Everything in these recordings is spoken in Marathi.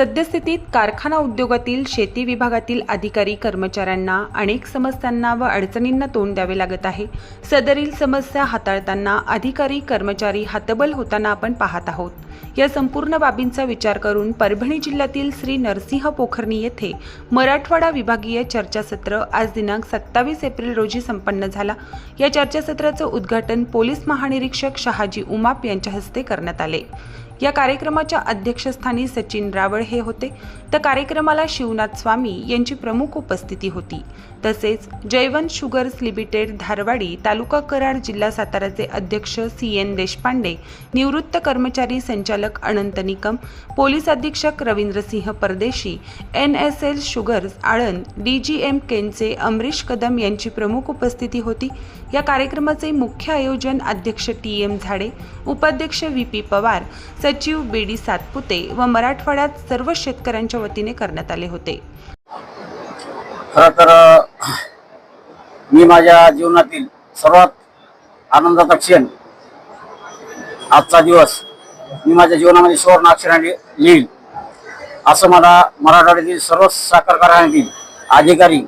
सद्यस्थितीत कारखाना उद्योगातील शेती विभागातील अधिकारी कर्मचाऱ्यांना अनेक समस्यांना व अडचणींना तोंड द्यावे लागत आहे. सदरील समस्या हाताळताना अधिकारी कर्मचारी हतबल होताना आपण पाहत आहोत. या संपूर्ण बाबींचा विचार करून परभणी जिल्ह्यातील श्री नरसिंह पोखर्णी येथे मराठवाडा विभागीय चर्चासत्र आज दिनांक सत्तावीस एप्रिल रोजी संपन्न झाला. या चर्चासत्राचं उद्घाटन पोलीस महानिरीक्षक शहाजी उमाप यांच्या हस्ते करण्यात आले. या कार्यक्रमाच्या अध्यक्षस्थानी सचिन रावळ हे होते. तर कार्यक्रमाला शिवनाथ स्वामी यांची प्रमुख उपस्थिती होती. तसेच जयवंत शुगर्स लिमिटेड धारवाडी तालुका कराड जिल्हा साताराचे अध्यक्ष सी एन देशपांडे निवृत्त कर्मचारी संचालक अनंत निकम पोलीस अधीक्षक Ravindrasinh Pardeshi N S L sugars Aland D G M केनचे Amrish Kadam यांची प्रमुख उपस्थिती होती. या कार्यक्रमाचे मुख्य आयोजन अध्यक्ष टी एम झाडे उपाध्यक्ष व्ही पी पवार सचिव बी डी सातपुते व मराठवाड्यात सर्व शेतकऱ्यांच्या वतीने करण्यात आले होते. खर तर मी माझ्या जीवनातील सर्वात आनंदाचा क्षण आजचा दिवस मी माझ्या जीवनामध्ये सुवर्ण अक्षराने येईल असं मला मराठवाड्यातील सर्व साखर कारखान्यातील अधिकारी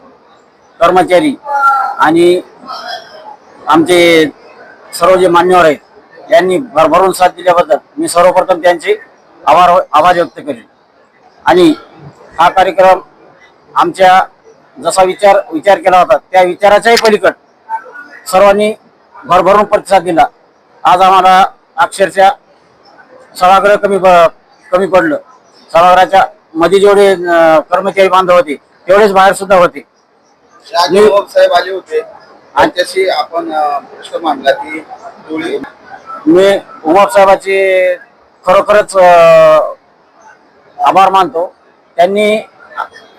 कर्मचारी आणि आमचे सर्व जे मान्यवर आहेत यांनी भरभरून साथ दिल्याबद्दल मी सर्वप्रथम त्यांचे आभार आभार व्यक्त करेन. आणि हा कार्यक्रम आमच्या जसा विचार विचार केला होता त्या विचाराच्याही पलीकड सर्वांनी भरभरून प्रतिसाद दिला. आज आम्हाला अक्षरशः सभागृह कमी कमी पडलं. सभागृहाच्या मध्ये जेवढे कर्मचारी बांधव होते तेवढेच बाहेर सुद्धा होते. साहेब आले होते. त्यांच्याशी आपण प्रश्न मांडला की मी उमर साहेबाचे खरोखरच आभार मानतो. त्यांनी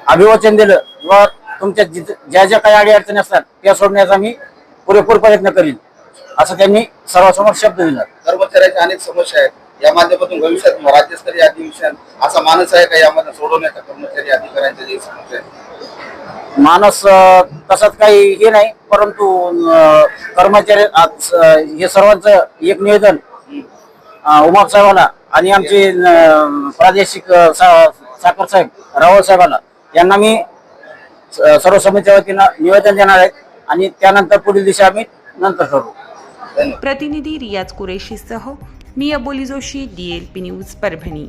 अभिवचन दिलं व तुमच्या ज्या ज्या काही अडीअडचणी असतात त्या सोडण्याचा मी पुरेपूर प्रयत्न करीन असं त्यांनी सर्वांसमोर शब्द दिला. कर्मचाऱ्यांच्या अनेक समस्या आहेत. या माध्यमातून भविष्यात राज्यस्तरीय अधिवेशन असा मानस आहे का? यामध्ये सोडवण्याचा कर्मचारी अधिकाऱ्यांच्या जे समस्या आहेत. माणूस तसंच काही हे नाही परंतु कर्मचारी आज, हे सर्वांचं एक निवेदन उमाप साहेबांना आणि आमचे प्रादेशिक सा- साखर साहेब रावळ साहेबांना यांना मी स- सर्व समितीच्या वतीनं निवेदन देणार आहे आणि त्यानंतर पुढील दिशा आम्ही नंतर करू प्रतिनिधी रियाज कुरेशीसह मी Aboli Joshi D L news Parbhani.